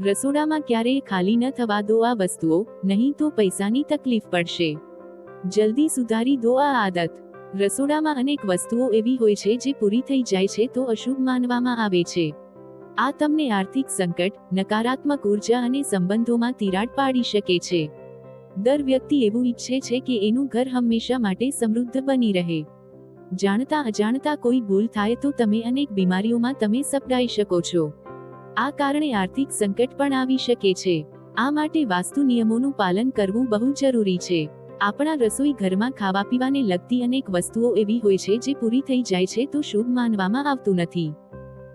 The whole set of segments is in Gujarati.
રસોડામાં ક્યારેય ખાલી ન થવા દો આ વસ્તુઓ, નહીં તો પૈસાની તકલીફ પડશે. જલ્દી સુધારી દો આ આદત. રસોડામાં અનેક વસ્તુઓ એવી હોય છે જે પૂરી થઈ જાય છે તો અશુભ માનવામાં આવે છે. આ તમને આર્થિક સંકટ, નકારાત્મક ઊર્જા અને સંબંધોમાં તિરાડ પાડી શકે છે. દર વ્યક્તિ એવું ઈચ્છે છે કે એનું ઘર હંમેશા માટે સમૃદ્ધ બની રહે. જાણતા અજાણતા કોઈ ભૂલ થાય તો તમે અનેક બીમારીઓમાં તમે સપડાઈ શકો છો. આ કારણે આર્થિક સંકટ પણ આવી શકે છે. આ માટે વાસ્તુ નિયમોનું પાલન કરવું બહુ જરૂરી છે. આપણા રસોઈ ઘરમાં ખાવા પીવાને લગતી અનેક વસ્તુઓ એવી હોય છે જે પૂરી થઈ જાય છે તો શુભ માનવામાં આવતું નથી.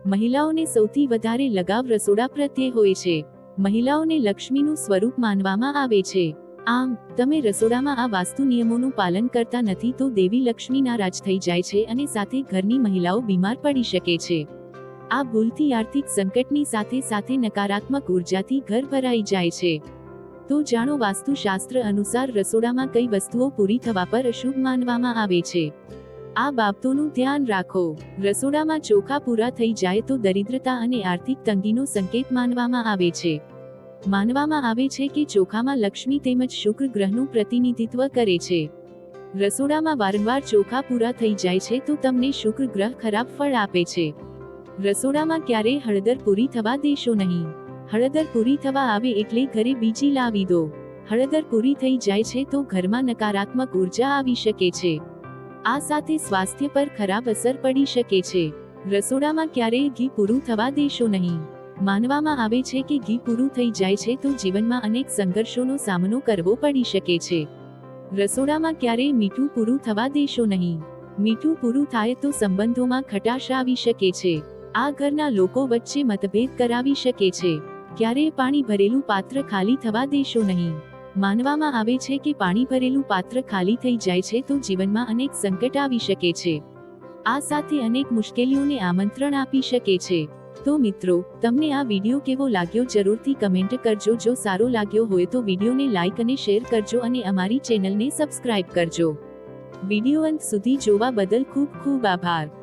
મહિલાઓને સૌથી વધારે લગાવ રસોડા પ્રત્યે હોય છે. મહિલાઓને લક્ષ્મીનું સ્વરૂપ માનવામાં આવે છે. આમ, તમે રસોડામાં આ વાસ્તુ નિયમોનું પાલન કરતા નથી તો દેવી લક્ષ્મી નારાજ થઈ જાય છે અને સાથે ઘરની મહિલાઓ બીમાર પડી શકે છે. આ ભૂલથી આર્થિક સંકટની સાથે સાથે નકારાત્મક ઉર્જાથી ઘર ભરાઈ જાય છે. તો જાણો વાસ્તુશાસ્ત્ર અનુસાર રસોડામાં કઈ વસ્તુઓ પૂરી થવા પર અશુભ માનવામાં આવે છે. આ બાબતોનું ધ્યાન રાખો. રસોડામાં ચોખા પૂરા થઈ જાય તો દરિદ્રતા અને આર્થિક તંગીનો સંકેત માનવામાં આવે છે. માનવામાં આવે છે કે ચોખામાં લક્ષ્મી તેમજ શુક્ર ગ્રહનું પ્રતિનિધિત્વ કરે છે. રસોડામાં વારંવાર ચોખા પૂરા થઈ જાય છે તો તમને શુક્ર ગ્રહ ખરાબ ફળ આપે છે. રસોડામાં ક્યારેય હળદર પૂરી થવા દેશો નહીં. હળદર પૂરી થવા આવે એટલે ઘરે બીજી લાવી દો. હળદર પૂરી થઈ જાય છે તો ઘરમાં નકારાત્મક ઊર્જા આવી શકે છે. આ સાથે સ્વાસ્થ્ય પર ખરાબ અસર પડી શકે છે. રસોડામાં ક્યારેય ઘી પૂરું થવા દેશો નહીં. માનવામાં આવે છે કે ઘી પૂરું થઈ જાય છે તો જીવનમાં અનેક સંઘર્ષોનો સામનો કરવો પડી શકે છે. રસોડામાં ક્યારેય મીઠું પૂરું થવા દેશો નહીં. મીઠું પૂરું થાય તો સંબંધોમાં ખટાશ આવી શકે છે. આ ઘરના લોકો વચ્ચે મતભેદ કરાવી શકે છે. ક્યારેય પાણી ભરેલું પાત્ર ખાલી થવા દેશો નહીં. માનવામાં આવે છે કે પાણી ભરેલું પાત્ર ખાલી થઈ જાય છે તો જીવનમાં અનેક સંકટ આવી શકે છે. આ સાથે અનેક મુશ્કેલીઓને આમંત્રણ આપી શકે છે. તો મિત્રો, તમને આ વીડિયો કેવો લાગ્યો જરૂરથી કમેન્ટ કરજો. જો સારો લાગ્યો હોય તો વિડીયોને લાઇક અને શેર કરજો અને અમારી ચેનલને સબસ્ક્રાઇબ કરજો. વીડિયો અંત સુધી જોવા બદલ ખૂબ ખૂબ આભાર.